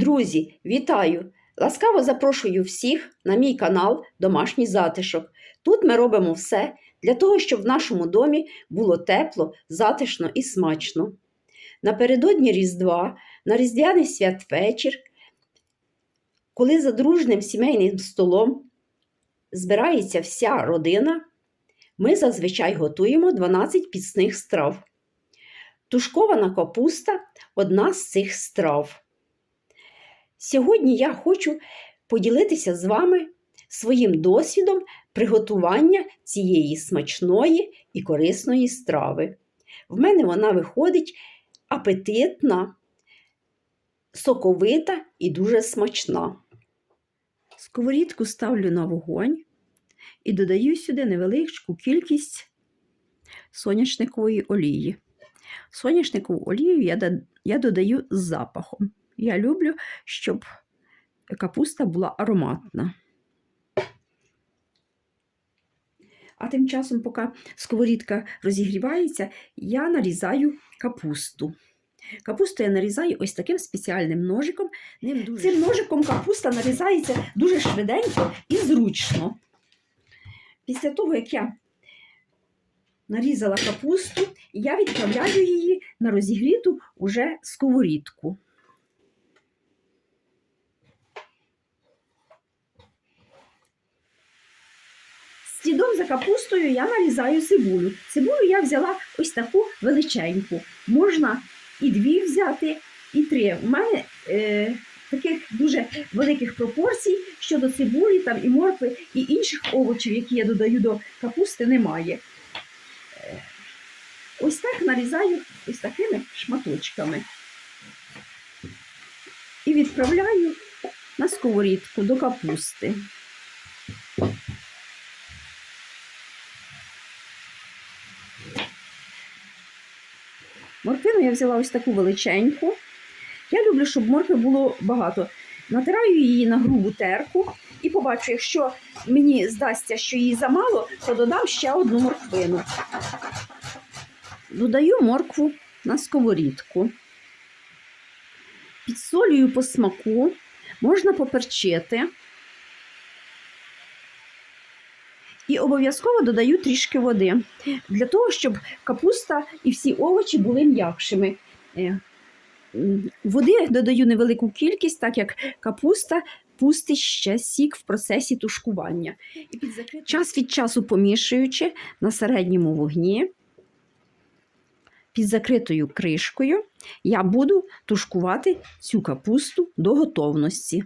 Друзі, вітаю! Ласкаво запрошую всіх на мій канал Домашній затишок. Тут ми робимо все для того, щоб в нашому домі було тепло, затишно і смачно. Напередодні Різдва, на Різдвяний святвечір, коли за дружним сімейним столом збирається вся родина, ми зазвичай готуємо 12 пісних страв. Тушкована капуста одна з цих страв. Сьогодні я хочу поділитися з вами своїм досвідом приготування цієї смачної і корисної страви. В мене вона виходить апетитна, соковита і дуже смачна. Сковорідку ставлю на вогонь і додаю сюди невеличку кількість соняшникової олії. Соняшникову олію я, додаю з запахом. Я люблю, щоб капуста була ароматна. А тим часом, поки сковорідка розігрівається, я нарізаю капусту. Капусту я нарізаю ось таким спеціальним ножиком. Цим ножиком капуста нарізається дуже швиденько і зручно. Після того, як я нарізала капусту, я відправляю її на розігріту уже сковорідку. Слідом за капустою я нарізаю цибулю. Цибулю я взяла ось таку величеньку. Можна і дві взяти, і три. У мене е, таких дуже великих пропорцій щодо цибулі, там і моркви, і інших овочів, які я додаю до капусти, немає. Е, Ось так нарізаю ось такими шматочками. І відправляю на сковорідку до капусти. Морквину я взяла ось таку величеньку. Я люблю, щоб моркви було багато. Натираю її на грубу терку і побачу, якщо мені здасться, що її замало, то додам ще одну морквину. Додаю моркву на сковорідку. Підсолюю по смаку, можна поперчити. І обов'язково додаю трішки води для того, щоб капуста і всі овочі були м'якшими. Е, Води додаю невелику кількість, так як капуста пустить ще сік в процесі тушкування. Час від часу помішуючи на середньому вогні, під закритою кришкою, я буду тушкувати цю капусту до готовності.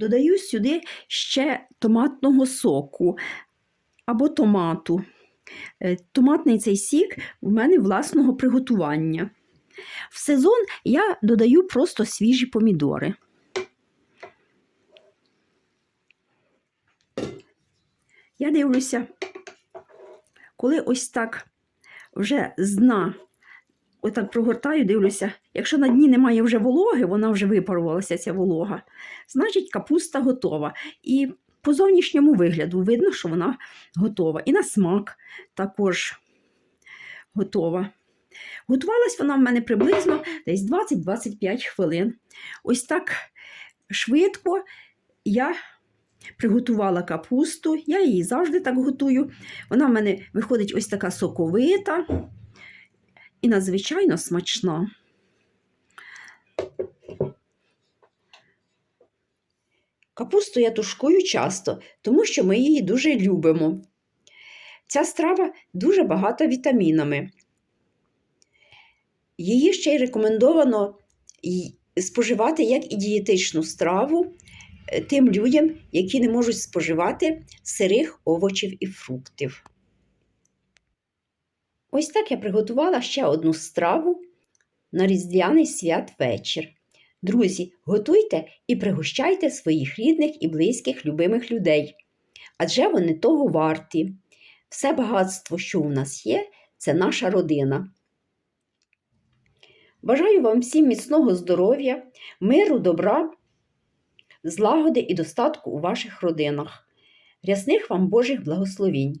Додаю сюди ще томатного соку або томату. Е, Томатний цей сік в мене власного приготування. В сезон я додаю просто свіжі помідори. Я дивлюся, коли ось так вже з дна отак прогортаю, дивлюся, якщо на дні немає вже вологи, вона вже випарувалася ця волога, значить капуста готова. І по зовнішньому вигляду видно, що вона готова. І на смак також готова. Готувалась вона в мене приблизно десь 20-25 хвилин. Ось так швидко я приготувала капусту. Я її завжди так готую. Вона в мене виходить ось така соковита і надзвичайно смачна. Капусту я тушкую часто, тому що ми її дуже любимо. Ця страва дуже багата вітамінами. Її ще й рекомендовано споживати як і дієтичну страву е, тим людям, які не можуть споживати сирих овочів і фруктів. Ось так я приготувала ще одну страву на різдвяний святвечір. Друзі, готуйте і пригощайте своїх рідних і близьких любимих людей, адже вони того варті. Все багатство, що у нас є, це наша родина. Бажаю вам всім міцного здоров'я, миру, добра, злагоди і достатку у ваших родинах. Рясних вам Божих благословінь.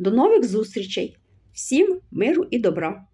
До нових зустрічей! Всім миру і добра!